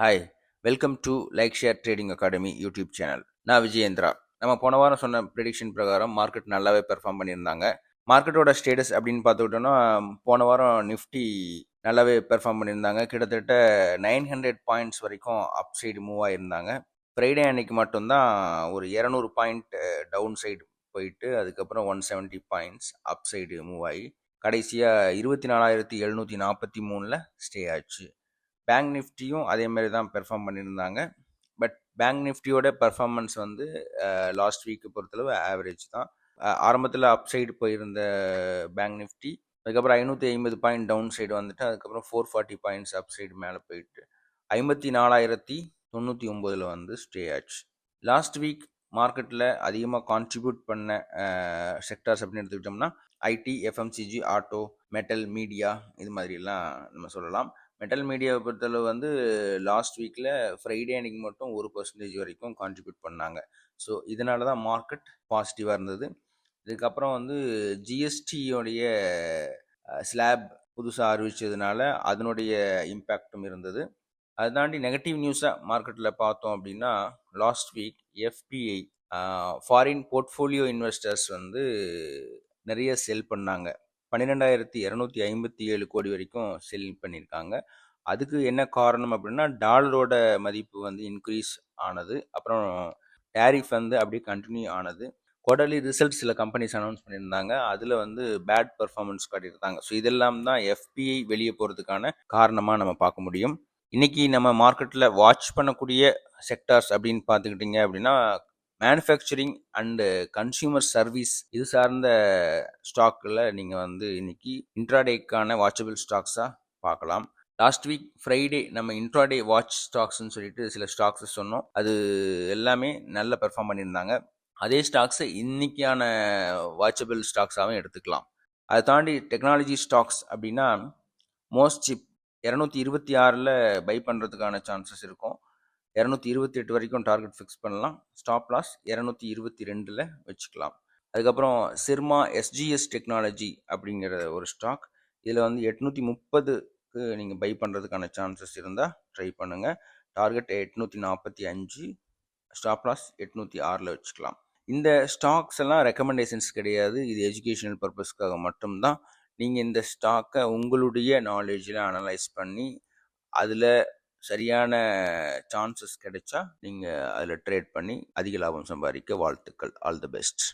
Hi welcome to like share trading academy YouTube channel நான் விஜயேந்திரா. நம்ம போன வாரம் சொன்ன ப்ரெடிக்ஷன் பிரகாரம் மார்க்கெட் நல்லாவே பெர்ஃபார்ம் பண்ணியிருந்தாங்க. மார்க்கெட்டோட ஸ்டேட்டஸ் அப்படின்னு பார்த்துக்கிட்டோன்னா போன வாரம் நிஃப்டி நல்லாவே பெர்ஃபார்ம் பண்ணியிருந்தாங்க. கிட்டத்தட்ட நைன் ஹண்ட்ரட் பாயிண்ட்ஸ் வரைக்கும் அப் சைடு மூவ் ஆகியிருந்தாங்க ஃப்ரைடே அன்னைக்கு மட்டும்தான் ஒரு இரநூறு பாயிண்ட் டவுன் சைடு போயிட்டு அதுக்கப்புறம் one seventy points up side move ஆகி கடைசியாக இருபத்தி நாலாயிரத்தி எழுநூற்றி நாற்பத்தி மூணில் ஸ்டே ஆச்சு. பேங்க் நிஃப்டியும் அதே மாதிரி தான் பெர்ஃபார்ம் பண்ணியிருந்தாங்க. பட் பேங்க் நிஃப்டியோட பெர்ஃபார்மன்ஸ் வந்து லாஸ்ட் வீக்கு பொறுத்தளவு ஆவரேஜ் தான். ஆரம்பத்தில் அப் சைடு போயிருந்த பேங்க் நிஃப்டி அதுக்கப்புறம் ஐநூற்றி ஐம்பது பாயிண்ட் டவுன் சைடு வந்துட்டு அதுக்கப்புறம் four forty points up side மேலே போயிட்டு ஐம்பத்தி நாலாயிரத்தி தொண்ணூற்றி ஒம்போதில் வந்து ஸ்டே ஆச்சு. லாஸ்ட் வீக் மார்க்கெட்டில் அதிகமாக கான்ட்ரிபியூட் பண்ண செக்டார்ஸ் அப்படின்னு எடுத்துக்கிட்டோம்னா IT FMCG auto metal media இது மாதிரிலாம் நம்ம சொல்லலாம். மெட்டல் மீடியாவை பொறுத்தளவு வந்து லாஸ்ட் வீக்கில் ஃப்ரைடே அன்னைக்கு மட்டும் ஒரு பர்சன்டேஜ் வரைக்கும் கான்ட்ரிபியூட் பண்ணாங்க. ஸோ இதனால தான் மார்க்கெட் பாசிட்டிவாக இருந்தது. இதுக்கப்புறம் வந்து ஜிஎஸ்டியோடைய ஸ்லாப் புதுசாக அறிவித்ததுனால அதனுடைய இம்பேக்டும் இருந்தது. அதை தாண்டி நெகட்டிவ் நியூஸாக மார்க்கெட்டில் பார்த்தோம் அப்படின்னா last week FI foreign portfolio investors வந்து நிறைய செல் பண்ணாங்க. பன்னிரெண்டாயிரத்தி இரநூத்தி ஐம்பத்தி ஏழு கோடி வரைக்கும் செல் பண்ணியிருக்காங்க. அதுக்கு என்ன காரணம் அப்படின்னா டாலரோட மதிப்பு வந்து இன்க்ரீஸ் ஆனது அப்புறம் டேரிஃப் வந்து அப்படியே கண்டினியூ ஆனது. குவார்டர்லி ரிசல்ட் சில கம்பெனிஸ் அனௌன்ஸ் பண்ணியிருந்தாங்க. அதில் வந்து பேட் பர்ஃபார்மன்ஸ் காட்டியிருந்தாங்க. ஸோ இதெல்லாம் தான் எஃபிஐ வெளியே போகிறதுக்கான காரணமாக நம்ம பார்க்க முடியும். இன்னைக்கு நம்ம மார்க்கெட்டில் வாட்ச் பண்ணக்கூடிய செக்டார்ஸ் அப்படின்னு பார்த்துக்கிட்டிங்க அப்படின்னா மேனுஃபேக்சரிங் அண்டு கன்சியூமர் சர்வீஸ் இது சார்ந்த ஸ்டாக்கில் நீங்கள் வந்து இன்னைக்கு இன்ட்ராடேக்கான வாட்சபிள் ஸ்டாக்ஸாக பார்க்கலாம். லாஸ்ட் வீக் ஃப்ரைடே நம்ம இன்ட்ராடே வாட்ச் ஸ்டாக்ஸ்னு சொல்லிட்டு சில ஸ்டாக்ஸ் சொன்னோம். அது எல்லாமே நல்ல பெர்ஃபார்ம் பண்ணியிருந்தாங்க. அதே ஸ்டாக்ஸை இன்னைக்கான வாட்சபிள் ஸ்டாக்ஸாகவும் எடுத்துக்கலாம். அதை தாண்டி டெக்னாலஜி ஸ்டாக்ஸ் அப்படின்னா மோஸ்ட் சிப் இரநூத்தி இருபத்தி ஆறில் பை பண்ணுறதுக்கான சான்சஸ் இருக்கும். இரநூத்தி இருபத்தி எட்டு வரைக்கும் டார்கெட் ஃபிக்ஸ் பண்ணலாம். ஸ்டாப் லாஸ் இரநூத்தி இருபத்தி ரெண்டில் வச்சுக்கலாம். அதுக்கப்புறம் சிர்மா எஸ்ஜிஎஸ் டெக்னாலஜி அப்படிங்கிற ஒரு ஸ்டாக் இதில் வந்து எட்நூற்றி முப்பதுக்கு நீங்கள் பை பண்ணுறதுக்கான சான்சஸ் இருந்தால் ட்ரை பண்ணுங்கள் டார்கெட் எட்நூற்றி நாற்பத்தி அஞ்சு ஸ்டாப் லாஸ் எட்நூற்றி ஆறில் வச்சுக்கலாம். இந்த ஸ்டாக்ஸ் எல்லாம் ரெக்கமெண்டேஷன்ஸ் கிடையாது. இது எஜுகேஷனல் பர்பஸ்க்காக மட்டும்தான். நீங்கள் இந்த ஸ்டாக்கை உங்களுடைய நாலேஜில் அனலைஸ் பண்ணி அதில் சரியான சான்சஸ் கிடைச்சா நீங்கள் அதில் ட்ரேட் பண்ணி அதிக லாபம் சம்பாதிக்க வாழ்த்துக்கள். All the best